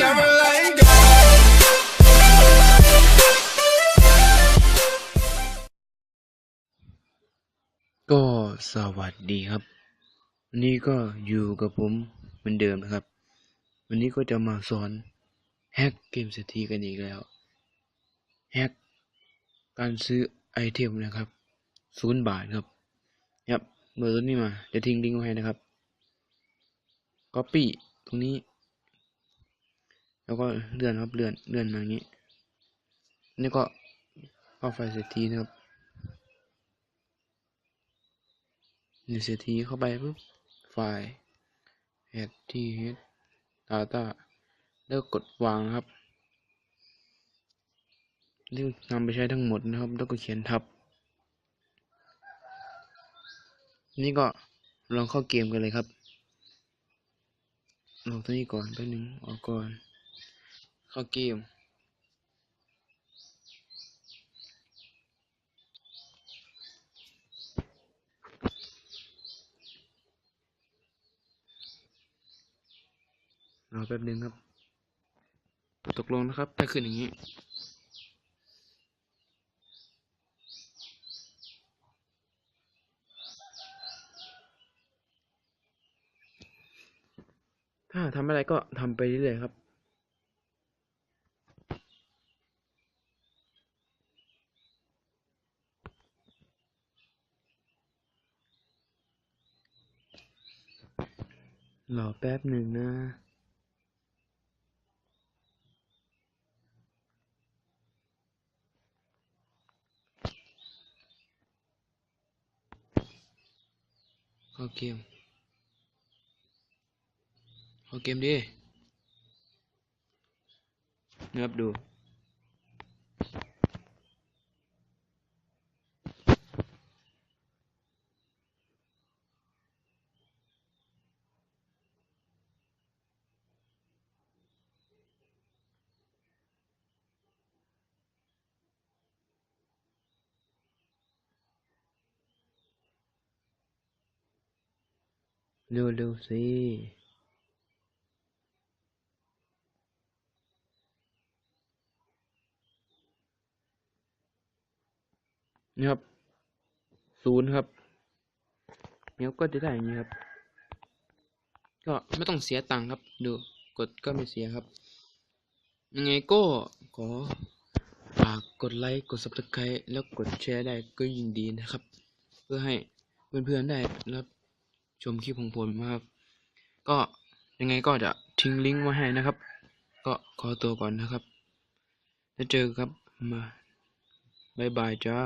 ก็สวัสดีครับวันนี้ก็อยู่กับผมเหมือนเดิมนะครับ วันนี้ก็จะมาสอนแฮกเกมเศรษฐีกันอีกแล้วแฮกการซื้อไอเทมนะครับศูนย์บาทครับครับเบอร์ตัวนี้มาจะทิ้งลิงก์ไว้นะครับ Copy ตรงนี้ แล้วก็เลื่อนครับเลื่อนเลื่อนมาอย่างนี้ นี่ก็เข้าไฟเศรษฐีนะครับในเศรษฐีเข้าไปปุ๊บไฟล์ add ที่ head data แล้วกดวางครับนี่นำไปใช้ทั้งหมดนะครับ แล้วก็เขียนทับ นี่ก็ลองเข้าเกมกันเลยครับออกตัวนี้ก่อนแป๊บนึงออกก่อน เข้าเกมรอแป๊บนึงครับ ตกลงนะครับ ถ้าขึ้นอย่างนี้ถ้าทำอะไรก็ทำไปเรื่อยๆครับ รอแป๊บหนึ่งนะข้าเกมเข้าเกมดิเนื้อดู เร็วๆสินี่ครับศูนย์ครับเนี้ยก็จะได้อย่างนี้ครับ ก็ไม่ต้องเสียตังค์ครับ ดูกดก็ไม่เสียครับ ยังไงก็ขอฝากกดไลค์กด subscribe แล้วกดแชร์ได้ก็ยิ่งดีนะครับ เพื่อให้เพื่อนๆได้รับ ชมคลิปของผมนะครับ ก็ยังไงก็จะทิ้งลิงก์ไว้ให้นะครับ ก็ขอตัวก่อนนะครับ แล้วเจอกันครับมาบายบายจ้า